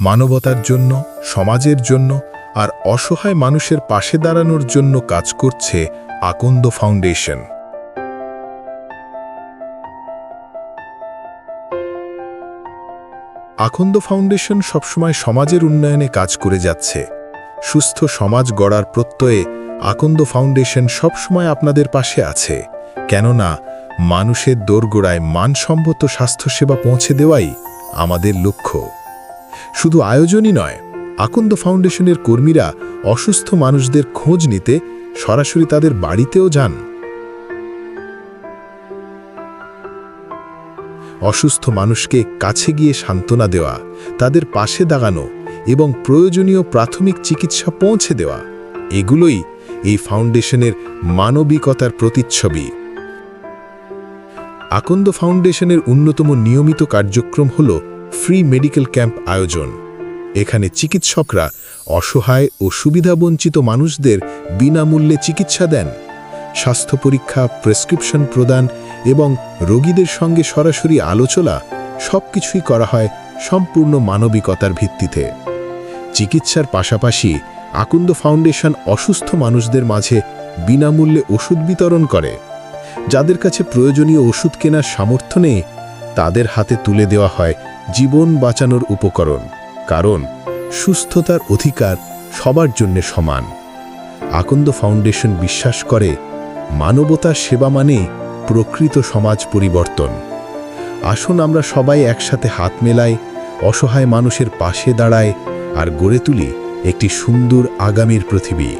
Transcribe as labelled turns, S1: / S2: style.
S1: মানবতার জন্য, সমাজের জন্য আর অসহায় মানুষের পাশে দাঁড়ানোর জন্য কাজ করছে আকন্দ ফাউন্ডেশন। আকন্দ ফাউন্ডেশন সবসময় সমাজের উন্নয়নে কাজ করে যাচ্ছে। সুস্থ সমাজ গড়ার প্রত্যয়ে আকন্দ ফাউন্ডেশন সবসময় আপনাদের পাশে আছে। কেননা, মানুষের দোরগোড়ায় মানসম্মত স্বাস্থ্যসেবা পৌঁছে দেওয়াই আমাদের লক্ষ্য। শুধু আয়োজনই নয়, আকন্দ ফাউন্ডেশনের কর্মীরা অসুস্থ মানুষদের খোঁজ নিতে সরাসরি তাদের বাড়িতেও যান। অসুস্থ মানুষকে কাছে গিয়ে সান্ত্বনা দেওয়া, তাদের পাশে দাঁড়ানো এবং প্রয়োজনীয় প্রাথমিক চিকিৎসা পৌঁছে দেওয়া, এগুলোই এই ফাউন্ডেশনের মানবিকতার প্রতিচ্ছবি। আকন্দ ফাউন্ডেশনের অন্যতম নিয়মিত কার্যক্রম হল ফ্রি মেডিকেল ক্যাম্প আয়োজন। এখানে চিকিৎসকরা অসহায় ও সুবিধাবঞ্চিত মানুষদের বিনামূল্যে চিকিৎসা দেন। স্বাস্থ্য পরীক্ষা, প্রেসক্রিপশন প্রদান এবং রোগীদের সঙ্গে সরাসরি আলোচনা সবকিছুই করা হয় সম্পূর্ণ মানবিকতার ভিত্তিতে। চিকিৎসার পাশাপাশি আকুন্দ ফাউন্ডেশন অসুস্থ মানুষদের মাঝে বিনামূল্যে ওষুধ বিতরণ করে। যাদের কাছে প্রয়োজনীয় ওষুধ কেনার সামর্থ্য নেই তাদের হাতে তুলে দেওয়া হয় জীবন বাঁচানোর উপকরণ, কারণ সুস্থতার অধিকার সবার জন্য সমান। আকন্দ ফাউন্ডেশন বিশ্বাস করে, মানবতার সেবা মানে প্রকৃত সমাজ পরিবর্তন। আসুন আমরা সবাই একসাথে হাত মেলাই, অসহায় মানুষের পাশে দাঁড়ায় আর গড়ে তুলি একটি সুন্দর আগামীর পৃথিবী।